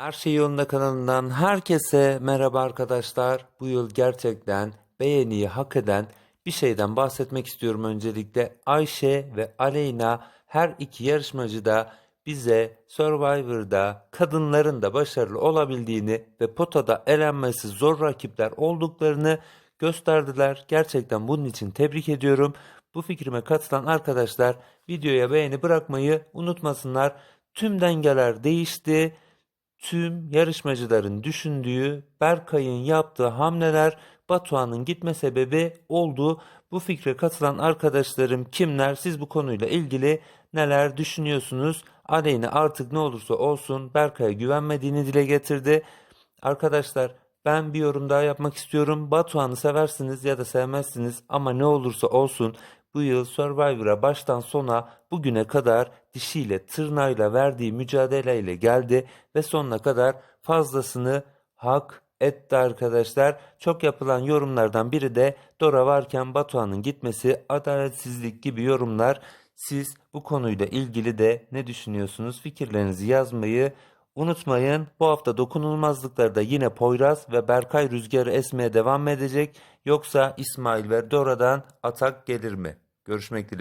Her şey yolunda kanalından herkese merhaba arkadaşlar. Bu yıl gerçekten beğeniyi hak eden bir şeyden bahsetmek istiyorum öncelikle. Ayşe ve Aleyna her iki yarışmacı da bize Survivor'da kadınların da başarılı olabildiğini ve potada elenmesi zor rakipler olduklarını gösterdiler. Gerçekten bunun için tebrik ediyorum. Bu fikrime katılan arkadaşlar videoya beğeni bırakmayı unutmasınlar. Tüm dengeler değişti tüm yarışmacıların düşündüğü Berkay'ın yaptığı hamleler Batuhan'ın gitme sebebi oldu. Bu fikre katılan arkadaşlarım kimler? Siz bu konuyla ilgili neler düşünüyorsunuz? Aleyna artık ne olursa olsun Berkay'a güvenmediğini dile getirdi. Arkadaşlar ben bir yorum daha yapmak istiyorum. Batuhan'ı seversiniz ya da sevmezsiniz ama ne olursa olsun bu yıl Survivor'a baştan sona bugüne kadar dişiyle tırnağıyla verdiği mücadeleyle geldi ve sonuna kadar fazlasını hak etti arkadaşlar. Çok yapılan yorumlardan biri de Dora varken Batuhan'ın gitmesi adaletsizlik gibi yorumlar. Siz bu konuyla ilgili de ne düşünüyorsunuz? Fikirlerinizi yazmayı unutmayın. Bu hafta dokunulmazlıklarda yine Poyraz ve Berkay rüzgarı esmeye devam edecek. Yoksa İsmail ve Dora'dan atak gelir mi? Görüşmek dileğiyle.